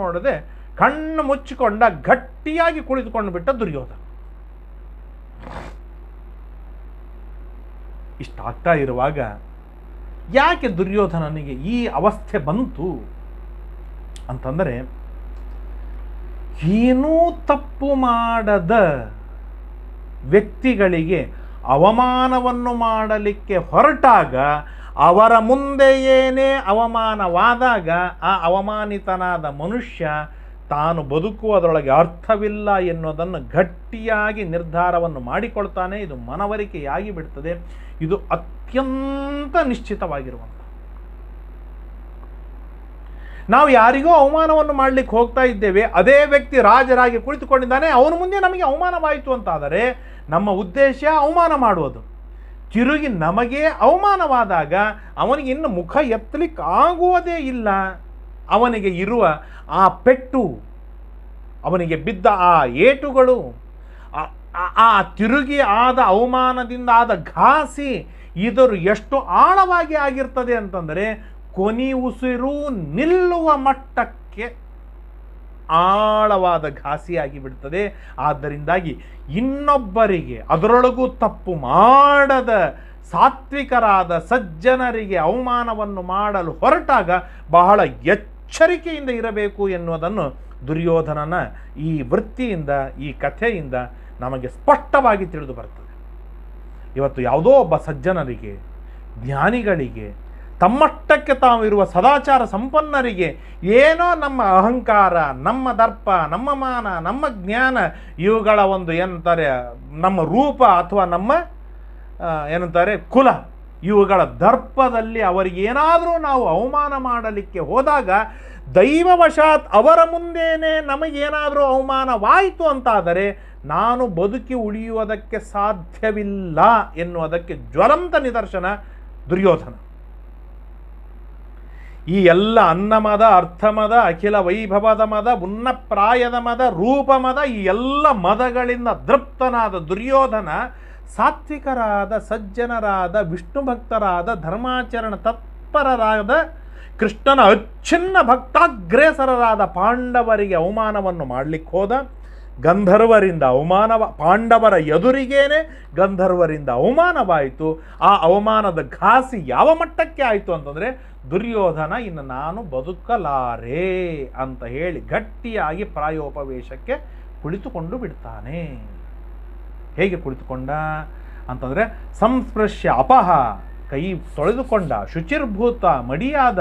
ನೋಡದೆ ಕಣ್ಣು ಮುಚ್ಚಿಕೊಂಡ ಗಟ್ಟಿಯಾಗಿ ಕುಳಿತುಕೊಂಡು ಬಿಟ್ಟ ದುರ್ಯೋಧನ. ಇಷ್ಟಾಗ್ತಾ ಇರುವಾಗ ಯಾಕೆ ದುರ್ಯೋಧನನಿಗೆ ಈ ಅವಸ್ಥೆ ಬಂತು ಅಂತಂದರೆ, ಏನೂ ತಪ್ಪು ಮಾಡದ ವ್ಯಕ್ತಿಗಳಿಗೆ ಅವಮಾನವನ್ನು ಮಾಡಲಿಕ್ಕೆ ಹೊರಟಾಗ ಅವರ ಮುಂದೆ ಏನೇ ಅವಮಾನವಾದಾಗ ಆ ಅವಮಾನಿತನಾದ ಮನುಷ್ಯ ತಾನು ಬದುಕುವುದರೊಳಗೆ ಅರ್ಥವಿಲ್ಲ ಎನ್ನುವುದನ್ನು ಗಟ್ಟಿಯಾಗಿ ನಿರ್ಧಾರವನ್ನು ಮಾಡಿಕೊಳ್ತಾನೆ. ಇದು ಮನವರಿಕೆಯಾಗಿ ಬಿಡ್ತದೆ ಇದು ಅತ್ಯಂತ ನಿಶ್ಚಿತವಾಗಿರುವಂಥ ನಾವು ಯಾರಿಗೋ ಅವಮಾನವನ್ನು ಮಾಡಲಿಕ್ಕೆ ಹೋಗ್ತಾ ಇದ್ದೇವೆ. ಅದೇ ವ್ಯಕ್ತಿ ರಾಜರಾಗಿ ಕುಳಿತುಕೊಂಡಿದ್ದಾನೆ. ಅವನ ಮುಂದೆ ನಮಗೆ ಅವಮಾನವಾಯಿತು ಅಂತಾದರೆ ನಮ್ಮ ಉದ್ದೇಶ ಅವಮಾನ ಮಾಡುವುದು. ತಿರುಗಿ ನಮಗೆ ಅವಮಾನವಾದಾಗ ಅವನಿಗೆ ಇನ್ನು ಮುಖ ಎತ್ತಲಿಕ್ಕೆ ಆಗುವುದೇ ಇಲ್ಲ. ಅವನಿಗೆ ಇರುವ ಆ ಪೆಟ್ಟು, ಅವನಿಗೆ ಬಿದ್ದ ಆ ಏಟುಗಳು, ಆ ತಿರುಗಿ ಆದ ಅವಮಾನದಿಂದ ಆದ ಘಾಸಿ ಇದರು ಎಷ್ಟು ಆಳವಾಗಿ ಆಗಿರ್ತದೆ ಅಂತಂದರೆ ಕೊನಿ ಉಸಿರು ನಿಲ್ಲುವ ಮಟ್ಟಕ್ಕೆ ಆಳವಾದ ಘಾಸಿಯಾಗಿ ಬಿಡ್ತದೆ. ಆದ್ದರಿಂದಾಗಿ ಇನ್ನೊಬ್ಬರಿಗೆ ಅದರೊಳಗೂ ತಪ್ಪು ಮಾಡದ ಸಾತ್ವಿಕರಾದ ಸಜ್ಜನರಿಗೆ ಅವಮಾನವನ್ನು ಮಾಡಲು ಹೊರಟಾಗ ಬಹಳ ಎಚ್ಚರಿಕೆಯಿಂದ ಇರಬೇಕು ಎನ್ನುವುದನ್ನು ದುರ್ಯೋಧನನ ಈ ವೃತ್ತಿಯಿಂದ, ಈ ಕಥೆಯಿಂದ ನಮಗೆ ಸ್ಪಷ್ಟವಾಗಿ ತಿಳಿದು ಬರ್ತದೆ. ಇವತ್ತು ಯಾವುದೋ ಒಬ್ಬ ಸಜ್ಜನರಿಗೆ, ಜ್ಞಾನಿಗಳಿಗೆ ತಮ್ಮಷ್ಟಕ್ಕೆ ತಾವು ಇರುವ ಸದಾಚಾರ ಸಂಪನ್ನರಿಗೆ ಏನೋ ನಮ್ಮ ಅಹಂಕಾರ, ನಮ್ಮ ದರ್ಪ, ನಮ್ಮ ಮಾನ, ನಮ್ಮ ಜ್ಞಾನ, ಇವುಗಳ ಒಂದು ಏನಂತಾರೆ, ನಮ್ಮ ರೂಪ ಅಥವಾ ನಮ್ಮ ಏನಂತಾರೆ, ಕುಲ, ಇವುಗಳ ದರ್ಪದಲ್ಲಿ ಅವರಿಗೇನಾದರೂ ನಾವು ಅವಮಾನ ಮಾಡಲಿಕ್ಕೆ ಹೋದಾಗ ದೈವವಶಾತ್ ಅವರ ಮುಂದೇನೆ ನಮಗೇನಾದರೂ ಅವಮಾನವಾಯಿತು ಅಂತಾದರೆ ನಾನು ಬದುಕಿ ಉಳಿಯುವುದಕ್ಕೆ ಸಾಧ್ಯವಿಲ್ಲ ಎನ್ನುವುದಕ್ಕೆ ಜ್ವಲಂತ ನಿದರ್ಶನ ದುರ್ಯೋಧನ. ಈ ಎಲ್ಲ ಅನ್ನಮದ, ಅರ್ಥಮದ, ಅಖಿಲ ವೈಭವದ ಮದ, ಉನ್ನಪ್ರಾಯದ ಮದ ರೂಪಮದ ಈ ಎಲ್ಲ ಮದಗಳಿಂದ ದೃಪ್ತನಾದ ದುರ್ಯೋಧನ ಸಾತ್ವಿಕರಾದ, ಸಜ್ಜನರಾದ, ವಿಷ್ಣು ಭಕ್ತರಾದ, ಧರ್ಮಾಚರಣ ತತ್ಪರರಾದ, ಕೃಷ್ಣನ ಅಚ್ಛಿನ್ನ ಭಕ್ತಾಗ್ರೇಸರರಾದ ಪಾಂಡವರಿಗೆ ಅವಮಾನವನ್ನು ಮಾಡಲಿಕ್ಕೆ ಹೋದ ಗಂಧರ್ವರಿಂದ ಅವಮಾನವ ಪಾಂಡವರ ಎದುರಿಗೇನೆ ಗಂಧರ್ವರಿಂದ ಅವಮಾನವಾಯಿತು. ಆ ಅವಮಾನದ ಘಾಸಿ ಯಾವ ಮಟ್ಟಕ್ಕೆ ಆಯಿತು ಅಂತಂದರೆ, ದುರ್ಯೋಧನ, ಇನ್ನು ನಾನು ಬದುಕಲಾರೆ ಅಂತ ಹೇಳಿ ಗಟ್ಟಿಯಾಗಿ ಪ್ರಾಯೋಪವೇಶಕ್ಕೆ ಕುಳಿತುಕೊಂಡು ಬಿಡ್ತಾನೆ. ಹೇಗೆ ಕುಳಿತುಕೊಂಡ ಅಂತಂದರೆ, ಸಂಸ್ಪೃಶ್ಯ ಅಪಹ ಕೈ ತೊಳೆದುಕೊಂಡ ಶುಚಿರ್ಭೂತ ಮಡಿಯಾದ